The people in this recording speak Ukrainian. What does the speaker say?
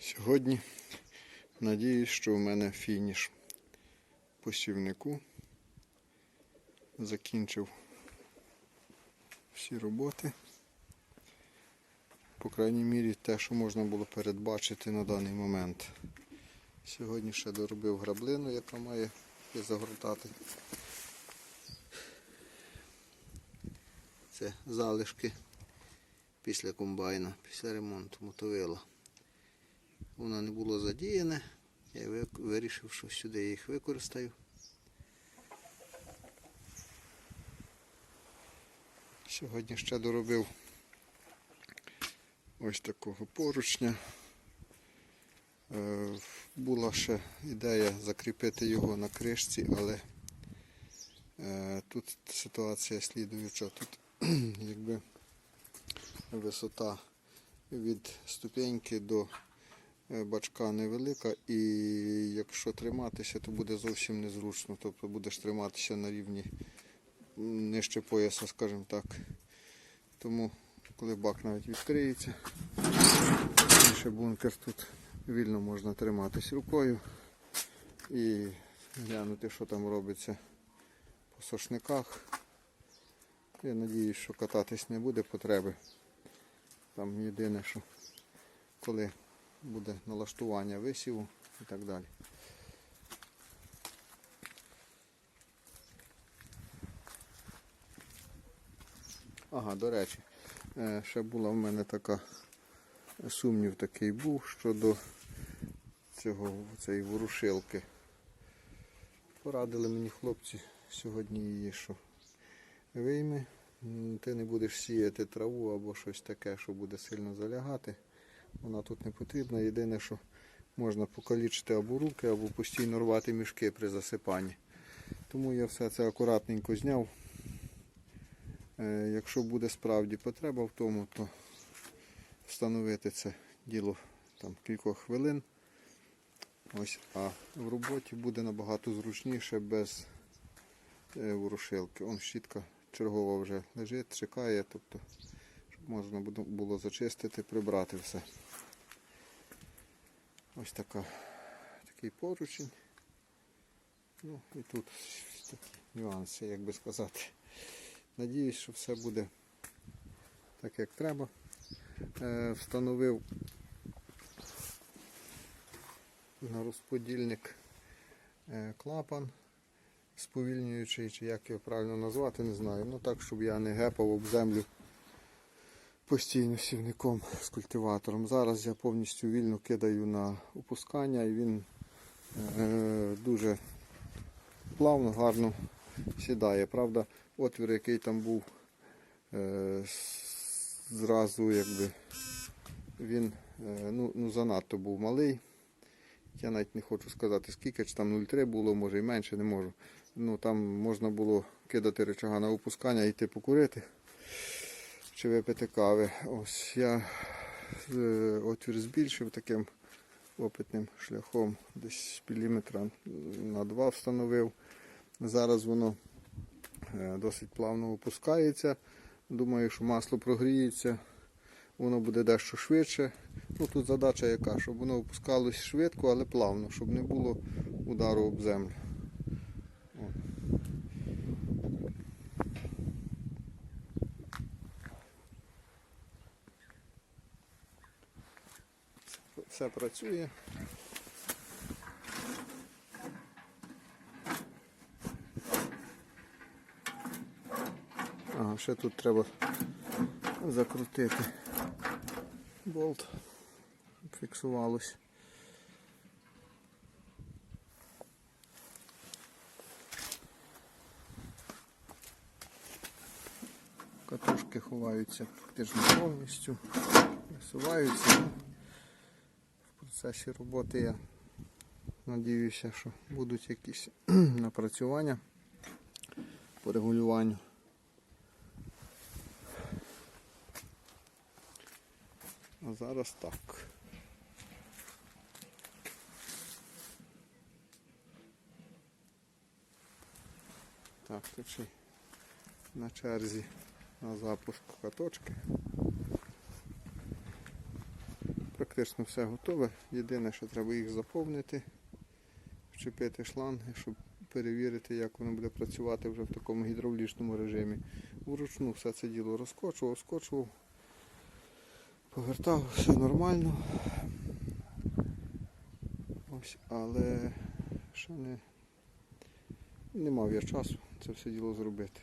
Сьогодні надіюсь, що у мене фініш посівнику. Закінчив всі роботи. По крайній мірі те, що можна було передбачити на даний момент. Сьогодні ще доробив граблину, яка має загортати. Це залишки після комбайна, після ремонту мотовила. Воно не було задіяне. Я вирішив, що сюди я їх використаю. Сьогодні ще доробив ось такого поручня. Е, Була ще ідея закріпити його на кришці, але е, тут ситуація слідуюча. Тут якби висота від ступеньки до бачка невелика, і якщо триматися, то буде зовсім незручно. Тобто будеш триматися на рівні нижче пояса, скажімо так. Тому, коли бак навіть відкриється, ще бункер тут вільно можна триматись рукою і глянути, що там робиться по сошниках. Я надіюсь, що кататись не буде потреби. Там єдине, що коли буде налаштування висіву і так далі. Ага, до речі, е, ще була в мене така сумнів такий був щодо цього цієї ворушилки. Порадили мені хлопці сьогодні її, що вийми, ти не будеш сіяти траву або щось таке, що буде сильно залягати. Вона тут не потрібна. Єдине, що можна покалічити або руки, або постійно рвати мішки при засипанні. Тому я все це акуратненько зняв. Е, Якщо буде справді потреба в тому, то встановити це діло там кількох хвилин. Ось, а в роботі буде набагато зручніше без е, ворушилки. Он щітка чергова вже лежить, чекає, тобто, можна було зачистити, прибрати все. Ось така, такий поручень. Ну і тут такі нюанси, як би сказати. Надіюсь, що все буде так, як треба. Е, встановив на розподільник е, клапан сповільнюючий, чи як його правильно назвати, не знаю. Ну так, щоб я не гепав об землю постійно сівником з культиватором. Зараз я повністю вільно кидаю на опускання і він е, дуже плавно, гарно сідає. Правда, отвір, який там був е, зразу якби він е, ну, ну, занадто був малий. Я навіть не хочу сказати, скільки, чи там 0,3 було, може і менше, не можу. Ну там можна було кидати речага на опускання і йти покурити чи випити кави. Ось я е, отвір збільшив таким опитним шляхом, десь міліметра на 2 встановив. Зараз воно е, досить плавно опускається. Думаю, що масло прогріється, воно буде дещо швидше. Ну, тут задача яка, щоб воно опускалось швидко, але плавно, щоб не було удару об землю. Все працює. Ага, ще тут треба закрутити болт, щоб фіксувалось. Катушки ховаються практично повністю, висуваються. В процесі роботи я надіюся, що будуть якісь напрацювання по регулюванню. А зараз так. Так, тут ще на черзі на запуск каточки. Практично все готове. Єдине, що треба їх заповнити, вчепити шланги, щоб перевірити, як воно буде працювати вже в такому гідравлічному режимі. Вручну все це діло розкочував, скочував, повертав, все нормально. Ось, але ще не, не мав я часу це все діло зробити.